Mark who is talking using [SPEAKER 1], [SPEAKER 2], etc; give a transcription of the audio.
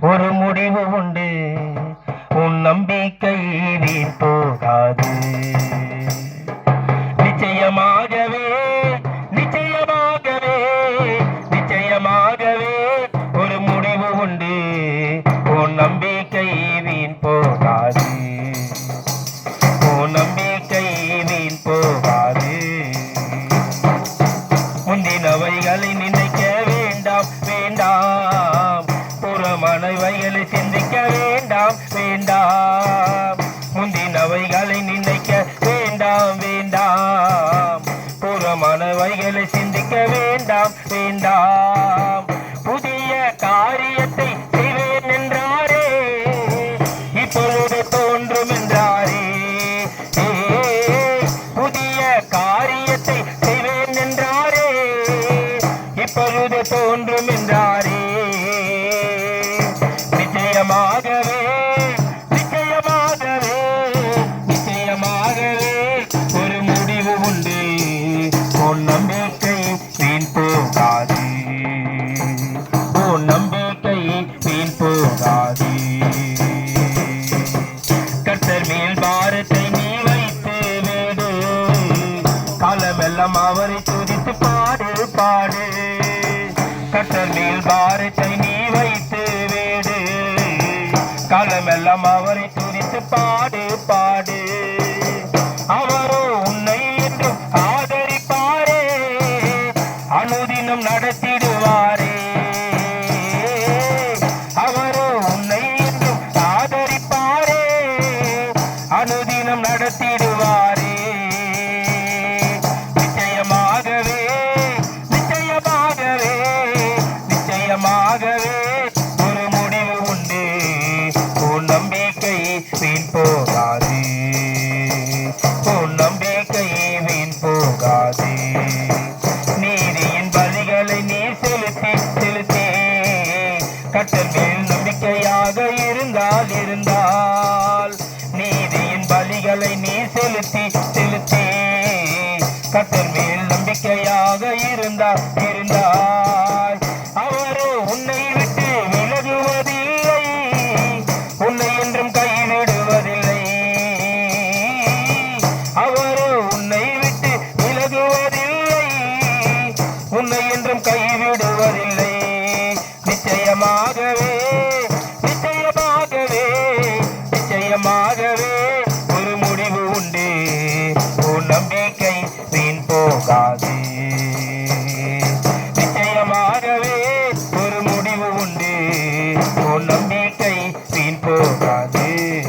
[SPEAKER 1] ஒரு முடிவு உண்டு. உன் நம்பிக்கை வீண் போகாது. வேண்டாம் வேண்டாம். முந்தினவைகளை நினைக்க வேண்டாம் வேண்டாம். புறமானவைகளை சிந்திக்க வேண்டாம் வேண்டாம். புதிய காரியத்தை செய்வேன் என்றாரே. இப்பொழுது தோன்றும் என்றாரே. ஏ, புதிய காரியத்தை செய்வேன் என்றாரே. இப்பொழுது தோன்றும் என்றாரே. நம்பிக்கை வீண் போகாது. உன் நம்பிக்கை வீண் போகாது. கர்த்தர் மேல் பாரத்தை நீ வைத்து வேடு. காலமெல்லாம் அவரை துதித்து பாடு பாடு. கர்த்தர் மேல் பாரத்தை நீ வைத்து வேடு. காலமெல்லாம் அவரை துதித்து பாடு பாடு. அனுதினம் நடத்திடுவாரே. நிச்சயமாகவே நிச்சயமாகவே நிச்சயமாகவே ஒரு முடிவு உண்டு. உன் நம்பிக்கை வீண் போகாது. உன் நம்பிக்கை வீண் போகாது. நீதியின் பலிகளை நீ செலுத்தி செலுத்தி. கட்டல் நம்பிக்கையாக செலுத்தி செலுத்தி. கத்தர் மேல் நம்பிக்கையாக இருந்தால் இருந்தாய் அவரோ உன்னை விட்டு விலகுவதில்லை. உன்னை என்றும் கைவிடுவதில்லை. அவரோ உன்னை விட்டு விலகுவதில்லை. உன்னை என்றும் கைவிடுவதில்லை. போகாதே. நிச்சயமாகவே ஒரு முடிவு உண்டு. உன் நம்பிக்கை வீண் போகாதே.